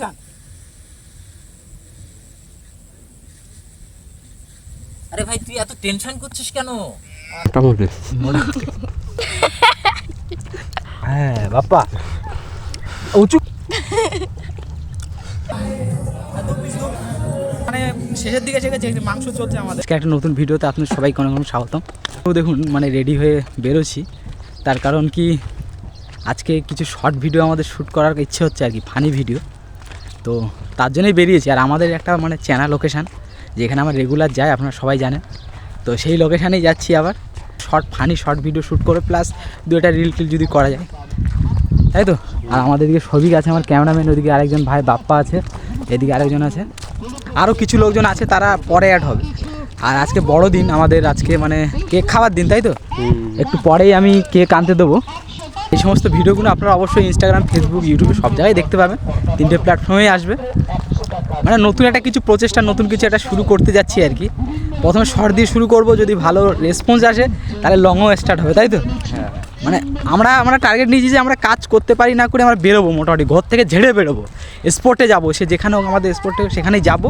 Action আরে ভাই তুই এত টেনশন করছিস কেন? মোটামুটি। হ্যাঁ বাপ্পা। উঁচু। মানে শেষের দিকে এসে গেছে মাংস চলছে আমাদের। একটা নতুন ভিডিওতে আপনার সবাইকে অনেক অনেক স্বাগতম। তো দেখুন মানে রেডি হয়ে বেরোছি তার কারণ কি আজকে কিছু শর্ট ভিডিও আমাদের শ্যুট করার ইচ্ছে হচ্ছে আর কি ফানি ভিডিও তো তার জন্যই বেরিয়েছি। আর আমাদের একটা মানে চেনা লোকেশান যেখানে আমার রেগুলার যাই আপনারা সবাই জানেন। তো সেই লোকেশানেই যাচ্ছি আবার। Short funny short video shoot করে প্লাস দু একটা রিল টিল যদি করা যায়। তাই তো? আর আমাদের দিকে সবিক আছে আমার ক্যামেরাম্যান ওদিকে আরেকজন ভাই বাপ্পা আছে এদিকে আরেকজন আছে। আরও কিছু লোকজন আছে তারা পরে অ্যাড হবে। আর আজকে বড় দিন আমাদের আজকে মানে কেক খাওয়ার দিন তাই তো? একটু পরেই আমি কেক আনতে দেবো। এই সমস্ত ভিডিওগুলো আপনারা অবশ্যই ইনস্টাগ্রাম ফেসবুক ইউটিউবে সব জায়গায় দেখতে পাবেন। তিনটে প্ল্যাটফর্মেই আসবে। মানে নতুন একটা কিছু প্রচেষ্টা, নতুন কিছু একটা শুরু করতে যাচ্ছি আর কি। প্রথমে শর্ট দিয়ে শুরু করব, যদি ভালো রেসপন্স আসে, তাহলে লংও স্টার্ট হবে, তাই তো? মানে আমরা আমরা টার্গেট নিয়েছি যে আমরা কাজ করতে পারি, না করে আমরা বেরোবো মোটামুটি, ঘর থেকে ঝেড়ে বেরোবো। স্পোর্টে যাব, সে যেখানে হোক আমাদের স্পোর্টে সেখানেই যাব।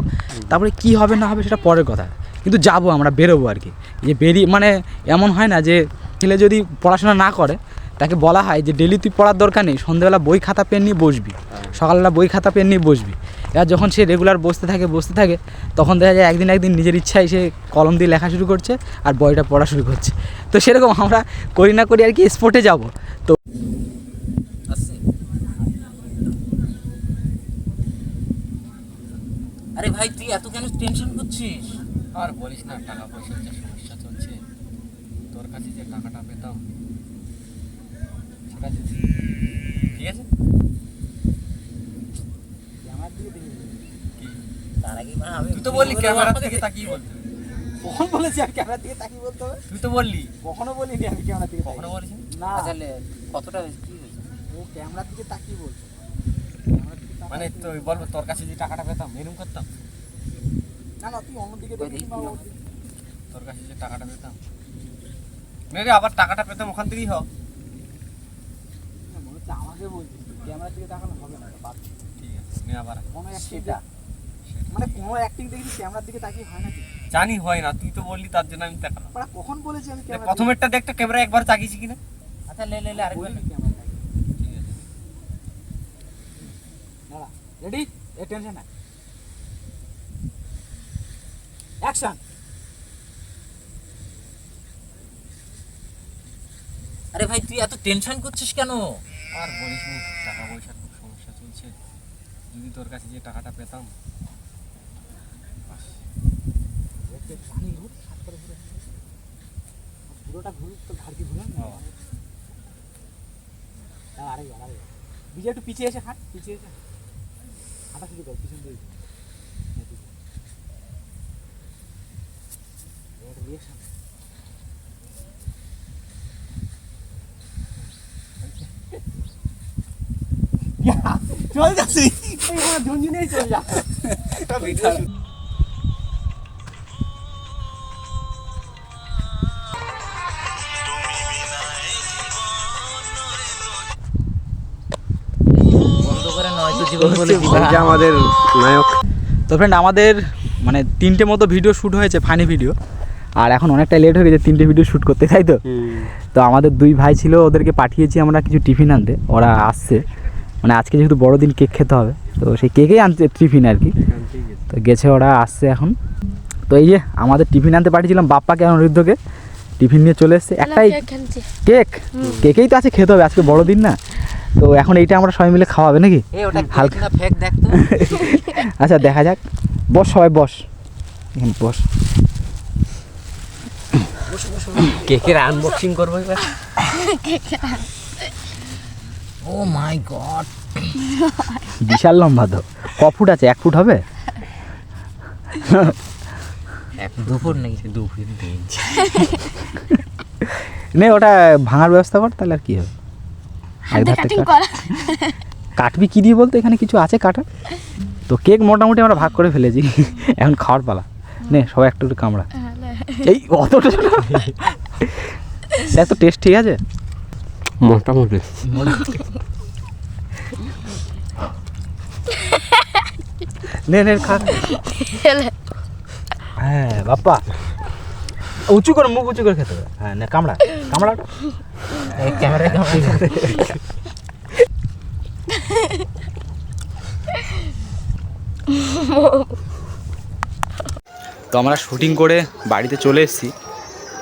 তারপরে কি হবে, না হবে, সেটা পরের কথা। কিন্তু যাব আমরা, বেরোবো আর কি। যে বেরিয়ে মানে এমন হয় না যে ছেলে যদি পড়াশোনা না করে তাকে বলা হয় যে ডেলি তুই পড়ার দরকার নেই সন্ধ্যেবেলা বই খাতা পেন নিয়ে বসবি। সকালবেলা বই খাতা পেন নিয়ে বসবি। এবার যখন সে রেগুলার বসতে থাকে বসতে থাকে তখন দেখা যায় একদিন একদিন নিজের ইচ্ছায় সে কলম দিয়ে লেখা শুরু করছে আর বইটা পড়া শুরু করছে। তো সেরকম আমরা করি না করি আর কি স্পোর্টে যাব। তো আরে ভাই তুই এত কেন টেনশন করছিস? আর বলিস না টাকা পয়সার যে সমস্যা চলছে তোর কাছে যে টাকাটা পেতাম ঠিক আছে? তার আগে মানে আমি তুই তো বললি ক্যামেরার দিকে তাকিয়ে বলতে কখন বলেছি আমি ক্যামেরার দিকে তাকিয়ে বলতে হবে? তুই তো বললি। কখনো বলিনি আমি ক্যামেরার দিকে কখনো। বলিস না। তাহলে কতটা হয়েছে? কি হয়েছে? ও ক্যামেরার দিকে তাকিয়ে বলছে। মানে তুই বলব তোর কাছে যে টাকাটা পেতাম এরকম করতাম? না না তুই অন্যদিকে ওই দেখবি দেখি বা না। ওর দিকে। তোর কাছে যে টাকাটা পেতাম? মেরে আবার টাকাটা পেতাম ওখান থেকেই হোক মনে আমাকে বলছিস ক্যামেরার দিকে তাকানো হবে না বাদ ঠিক আছে নে আবার কোনো সেটা মানে কোনো অ্যাক্টিং দেখি ক্যামেরার দিকে তাকিয়ে হয় নাকি? জানি হয় না তুই তো বললি তার জন্য আমি দেখালাম। ওরা কখন বলেছি আমি ক্যামেরা প্রথমেরটা দেখতে ক্যামেরা একবার তাকিয়েছি কিনা? আচ্ছা লে লে লে আরেকবার ক্যামেরা তাকিয়ে ঠিক আছে। দাঁড়া রেডি এ টেনশন না অ্যাকশন আরে ভাই তুই এত টেনশন করছিস কেন? আর বলিস নি টাকা পয়সার খুব সমস্যা চলছে। যদি তোর কাছে যে টাকাটা পেতাম পুরোটা ঘুরুক তো ঘাড় কি ঘুরে বিজয় একটু পিছিয়ে এসে হাঁট পিছিয়ে এসে। হাঁটা শুরু কর পিছন দিয়ে। হ্যাঁ, ঝুনঝুনেই চল যে আমাদের নায়ক তো ফ্রেন্ড আমাদের মানে তিনটে মতো ভিডিও শ্যুট হয়েছে ফানি ভিডিও আর এখন অনেকটা লেট হয়ে গেছে তিনটে ভিডিও শ্যুট করতে তাই তো? তো আমাদের দুই ভাই ছিল ওদেরকে পাঠিয়েছি আমরা কিছু টিফিন আনতে ওরা আসছে। মানে আজকে যেহেতু বড়দিন কেক খেতে হবে তো সেই কেকেই আনছে টিফিন আর কি। তো গেছে ওরা আসছে এখন। তো এই যে আমাদের টিফিন আনতে পাঠিয়েছিলাম বাপ্পাকে আর অনিরুদ্ধকে টিফিন নিয়ে চলে এসছে একটাই কেক কেকেই তো আছে খেতে হবে আজকে বড়দিন না। তো এখন এইটা আমরা সবাই মিলে খাওয়াবে নাকি? ওটা হালকা। হালকা ফেক দেখ আচ্ছা দেখা যাক। বস সবাই বস। এখানে বস। কেকের আনবক্সিং করব এবার। ও মাই গড। বিশাল লম্বা তো। ক ফুট আছে? এক ফুট হবে? এক দুপুর নাকি? দু ফিট নে ওটা ভাঙার ব্যবস্থা কর তাহলে আর কি হবে? কাট। কাটবি কি দিয়ে বলতো? এখানে কিছু আছে কাটার তো কেক মোটামুটি আমরা ভাগ করে ফেলেছি। এখন খাওয়ার পালা। নে সবাই একটু একটু কামড়া। এই অতটা তো টেস্ট ঠিক আছে? মোটামুটি নে নে খা। হ্যাঁ বাপ্পা। উঁচু করে মুখ উঁচু করে খেতে হবে। হ্যাঁ নে কামড়া কামড়া। Camera camera. তো আমরা শুটিং করে বাড়িতে চলে এসেছি।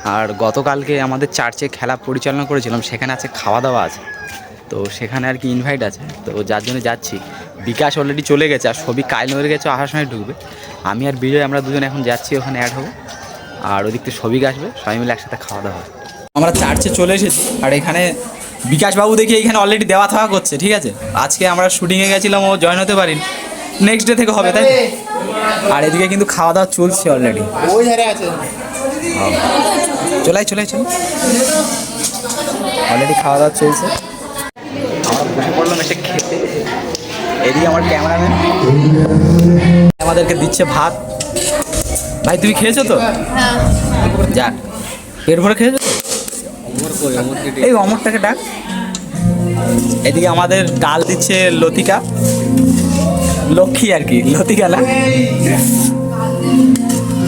আর গতকালকে আমাদের চার্চে খেলা পরিচালনা করেছিলাম, সেখানে আছে খাওয়া দাওয়া আছে। তো সেখানে আর কি ইনভাইট আছে। তো যার জন্য যাচ্ছি। বিকাশ অলরেডি চলে গেছে, আর সবই হয়ে গেছে আসার সময় ঢুকবে। আমি আর বিজয়, আমরা দুজন এখন যাচ্ছি, ওখানে অ্যাড হব। আর ওদিক থেকে সবিক আসবে, সবাই মিলে একসাথে খাওয়া দাওয়া হবে। আমরা চার্চে চলে এসেছি, আর এখানে বিকাশবাবু দেখি এখানে অলরেডি দেওয়া থাওয়া করছে, ঠিক আছে? আজকে আমরা শুটিংয়ে গেছিলাম, ও জয়েন হতে পারিনি। নেক্সট ডে থেকে হবে, তাই? আর এদিকে কিন্তু খাওয়া দাওয়া চলছে অলরেডি ওই ধারে আছে। চলাই চলাই চল অলরেডি খাওয়া দাওয়া চলছে। আমরা বসে পড়লাম এসে খেতে। এদিকে আমার ক্যামেরাম্যান আমাদেরকে দিচ্ছে ভাত। ভাই তুমি খেয়েছো তো? যাক পেট ভরে খেয়েছো? এই অমরটাকে ডাক। এদিকে আমাদের ডাল দিচ্ছে লতিকা। লক্ষ্মী আর কি লতিকা না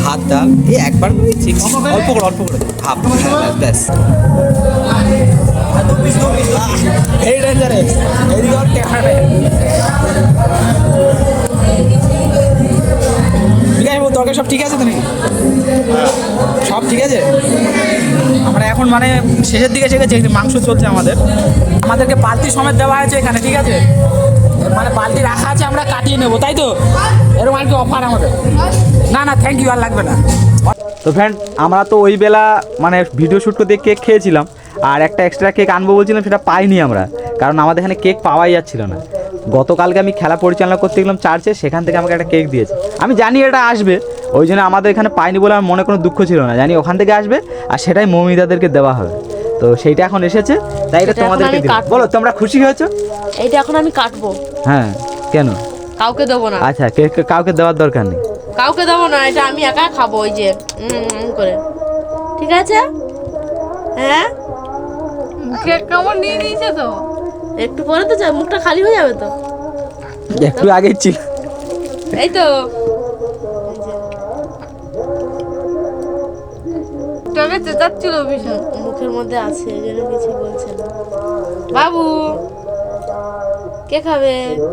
ভাত ডাল এই একবার করে দিচ্ছি অল্প করে অল্প করে। ভাব হ্যাঁ, ব্যাস। এই ডেঞ্জারাস বাবু তরকারি সব ঠিক আছে তো নাকি? সব ঠিক আছে? আমরা এখন মানে শেষের দিকে এসে গেছি মাংস চলছে আমাদের। আমাদেরকে বালতি সমেত দেওয়া হয়েছে এখানে ঠিক আছে? মানে বালতি রাখা আছে আমরা কাটিয়ে নেব তাই তো? এরকম আর কি অফার আমাদের। না না থ্যাংক ইউ আর লাগবে না। তো ফ্রেন্ড আমরা তো ওই বেলা মানে ভিডিও শ্যুট করতে কেক খেয়েছিলাম আর একটা এক্সট্রা কেক আনব বলছিলাম সেটা পাইনি আমরা কারণ আমাদের এখানে কেক পাওয়াই যাচ্ছিল না। গতকালকে আমি খেলা পরিচালনা করতে গেলাম চার্চে সেখান থেকে আমাকে একটা কেক দিয়েছে। আমি জানি এটা আসবে ওই জন্য আমাদের এখানে পাইনি বলে আমার মনে কোনো দুঃখ ছিল না। জানি ওখান থেকে আসবে আর সেটাই মমিদাদেরকে দেওয়া হবে। তো সেইটা এখন এসেছে তাই এটা তোমাদেরকে বলো তোমরা খুশি হয়েছো? এইটা এখন আমি কাটবো। হ্যাঁ কেন? কাউকে দেবো না। আচ্ছা কাউকে দেওয়ার দরকার নেই। কাউকে দেবো না এটা আমি একা খাব ওই যে করে। ঠিক আছে? হ্যাঁ? কেক কেমন নিয়ে নিয়েছে তো? একটু পরে তো যা- মুখটা খালি হয়ে যাবে তো। একটু আগেই ছিল। এই তো। তোকে চেঁচাচ্ছিল ভীষণ। মুখের মধ্যে আছে এই কিছু বলছে না। বাবু Qué Quéjame.